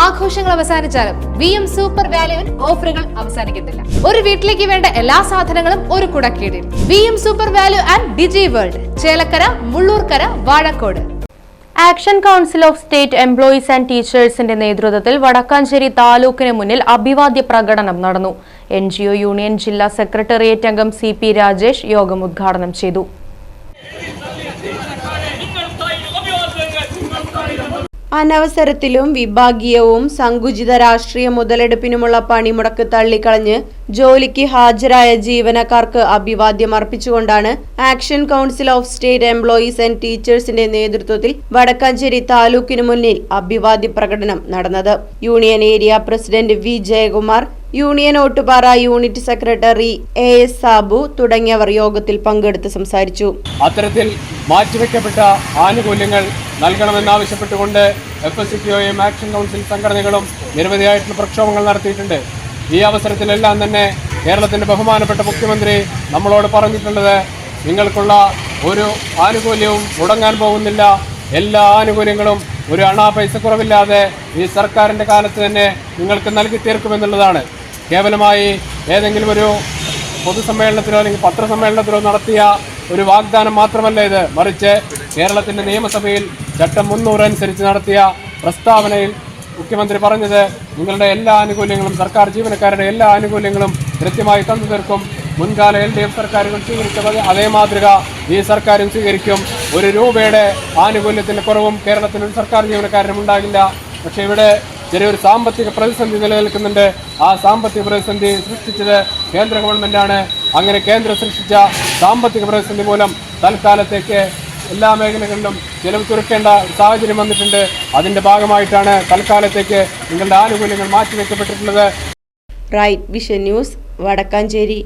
ആഘോഷങ്ങൾ അവസാനിച്ചാലും V M super വാല്യുവിൽ ഓഫറുകൾ അവസാനിക്കുന്നില്ല. ഒരു വീട്ടിലേക്ക് വേണ്ട എല്ലാ സാധനങ്ങളും ഒരു കുടക്കീടിൽ. V M super value and Digi World Chelakkara Mullurkara Vazhakkode. Action council of state employees and ടീച്ചേഴ്സിന്റെ നേതൃത്വത്തിൽ വടക്കാഞ്ചേരി താലൂക്കിന് മുന്നിൽ അഭിവാദ്യ പ്രകടനം നടന്നു. എൻ യൂണിയൻ ജില്ലാ സെക്രട്ടേറിയറ്റ് അംഗം സി രാജേഷ് യോഗം ഉദ്ഘാടനം ചെയ്തു. അനവസരത്തിലും വിഭാഗീയവും സങ്കുചിത രാഷ്ട്രീയ മുതലെടുപ്പിനുമുള്ള പണിമുടക്ക് തള്ളിക്കളഞ്ഞ് ജോലിക്ക് ഹാജരായ ജീവനക്കാർക്ക് അഭിവാദ്യം അർപ്പിച്ചുകൊണ്ടാണ് action council of state employees and ടീച്ചേഴ്സിന്റെ നേതൃത്വത്തിൽ വടക്കാഞ്ചേരി താലൂക്കിനു മുന്നിൽ അഭിവാദ്യ പ്രകടനം നടന്നത്. Union area president V Jayakumar union Ottupara unit secretary A S Sabu തുടങ്ങിയവർ യോഗത്തിൽ പങ്കെടുത്ത് സംസാരിച്ചു. അത്തരത്തിൽ മാറ്റിവെക്കപ്പെട്ട ആനുകൂല്യങ്ങൾ നൽകണമെന്നാവശ്യപ്പെട്ടുകൊണ്ട് എഫ് എസ് ആക്ഷൻ കൗൺസിൽ സംഘടനകളും നിരവധിയായിട്ടുള്ള പ്രക്ഷോഭങ്ങൾ നടത്തിയിട്ടുണ്ട്. ഈ അവസരത്തിലെല്ലാം തന്നെ കേരളത്തിന്റെ ബഹുമാനപ്പെട്ട മുഖ്യമന്ത്രി നമ്മളോട് പറഞ്ഞിട്ടുള്ളത് നിങ്ങൾക്കുള്ള ഒരു ആനുകൂല്യവും മുടങ്ങാൻ പോകുന്നില്ല. എല്ലാ ആനുകൂല്യങ്ങളും ഒരു അണാ പൈസ കുറവില്ലാതെ ഈ സർക്കാരിന്റെ കാലത്ത് തന്നെ നിങ്ങൾക്ക് നൽകി തീർക്കുമെന്നുള്ളതാണ്. കേവലമായി ഏതെങ്കിലും ഒരു പൊതുസമ്മേളനത്തിലോ അല്ലെങ്കിൽ പത്രസമ്മേളനത്തിലോ നടത്തിയ ഒരു വാഗ്ദാനം മാത്രമല്ല ഇത്. മറിച്ച് കേരളത്തിന്റെ നിയമസഭയിൽ ചട്ടം മുന്നൂറ് അനുസരിച്ച് നടത്തിയ പ്രസ്താവനയിൽ മുഖ്യമന്ത്രി പറഞ്ഞത് നിങ്ങളുടെ എല്ലാ ആനുകൂല്യങ്ങളും സർക്കാർ ജീവനക്കാരുടെ എല്ലാ ആനുകൂല്യങ്ങളും കൃത്യമായി തന്നു തീർക്കും. മുൻകാല എൽ ഡി എഫ് സർക്കാരുകൾ സ്വീകരിച്ച അതേ- മാതൃക ഈ സർക്കാരും സ്വീകരിക്കും. ഒരു രൂപയുടെ ആനുകൂല്യത്തിന്റെ കുറവും കേരളത്തിനൊരു സർക്കാർ ജീവനക്കാരനും ഉണ്ടാകില്ല. പക്ഷേ ഇവിടെ ചെറിയൊരു സാമ്പത്തിക പ്രതിസന്ധി നിലനിൽക്കുന്നുണ്ട്. ആ സാമ്പത്തിക പ്രതിസന്ധി സൃഷ്ടിച്ചത് കേന്ദ്ര ഗവൺമെന്റാണ് അങ്ങനെ കേന്ദ്രം സൃഷ്ടിച്ച സാമ്പത്തിക പ്രതിസന്ധി മൂലം തൽക്കാലത്തേക്ക് എല്ലാ മേഖലകളിലും ചെലവ് ചുരുക്കേണ്ട സാഹചര്യം വന്നിട്ടുണ്ട്. അതിന്റെ ഭാഗമായിട്ടാണ് തൽക്കാലത്തേക്ക് നിങ്ങളുടെ ആനുകൂല്യങ്ങൾ മാറ്റിവെക്കപ്പെട്ടിട്ടുള്ളത്. Right vision news Vadakkanchery.